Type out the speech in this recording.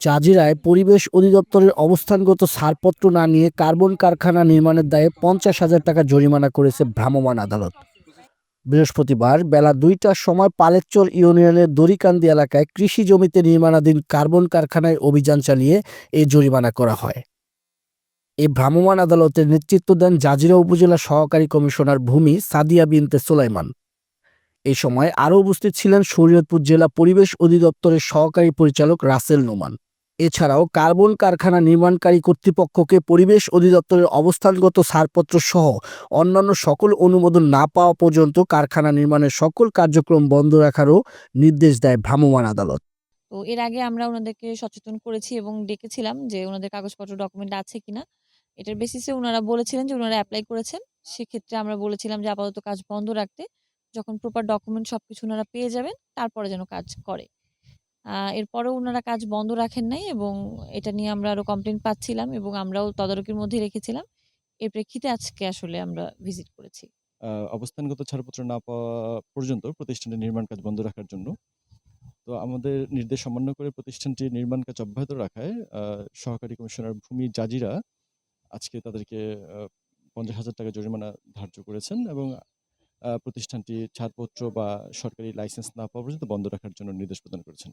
জাজিরায় পরিবেশ অধিদপ্তরের অবস্থানগত ছাড়পত্র না নিয়ে কার্বন কারখানা নির্মাণের দায়ে পঞ্চাশ হাজার টাকা জরিমানা করেছে ভ্রাম্যমাণ আদালত। বৃহস্পতিবার বেলা দুইটার সময় পালেকচর ইউনিয়নের দড়িকান্দি এলাকায় কৃষি জমিতে নির্মাণাধীন কার্বন কারখানায় অভিযান চালিয়ে এই জরিমানা করা হয়। এই ভ্রাম্যমাণ আদালতের নেতৃত্ব দেন জাজিরা উপজেলা সহকারী কমিশনার ভূমি সাদিয়া বিনতে সুলাইমান। এই সময় আরও উপস্থিত ছিলেন শরীয়তপুর জেলা পরিবেশ অধিদপ্তরের সহকারী পরিচালক রাসেল নোমান। এছাড়াও কার্বন কারখানা নির্মাণকারী কর্তৃপক্ষকে পরিবেশ অধিদপ্তরের অবস্থানগত ছাড়পত্র সহ অন্যান্য সকল অনুমোদন না পাওয়া পর্যন্ত কারখানা নির্মাণের সকল কার্যক্রম বন্ধ রাখারও নির্দেশ দেয় ভ্রাম্যমাণ আদালত। তো এর আগে আমরা ওনাদেরকে সচেতন করেছি এবং ডেকেছিলাম যে ওনাদের কাগজপত্র ডকুমেন্ট আছে কিনা। এটার বেসিসে ওনারা বলেছিলেন যে ওনারা অ্যাপ্লাই করেছেন। সেক্ষেত্রে আমরা বলেছিলাম যে আপাতত কাজ বন্ধ রাখতে। যখন প্রপার ডকুমেন্ট সব কিছু ওনারা পেয়ে যাবেন, তারপরে যেন কাজ করে। এরপরেও ওনারা কাজ বন্ধ রাখেন নাই এবং এটা নিয়ে আমরা আরও কমপ্লেন পাচ্ছিলাম এবং আমরাও তদারকির মধ্যে রেখেছিলাম। এর প্রেক্ষিতে আজকে আসলে আমরা ভিজিট করেছি। অবস্থানগত ছাড়পত্র না পাওয়া পর্যন্ত প্রতিষ্ঠানের নির্মাণ কাজ বন্ধ রাখার জন্য। তো আমাদের নির্দেশ অমান্য করে প্রতিষ্ঠানটির নির্মাণ কাজ অব্যাহত রাখায় সহকারী কমিশনার ভূমি জাজিরা আজকে তাদেরকে পঞ্চাশ হাজার টাকা জরিমানা ধার্য করেছেন এবং প্রতিষ্ঠানটি ছাড়পত্র বা সরকারি লাইসেন্স না পাওয়া পর্যন্ত বন্ধ রাখার জন্য নির্দেশ প্রদান করেছেন।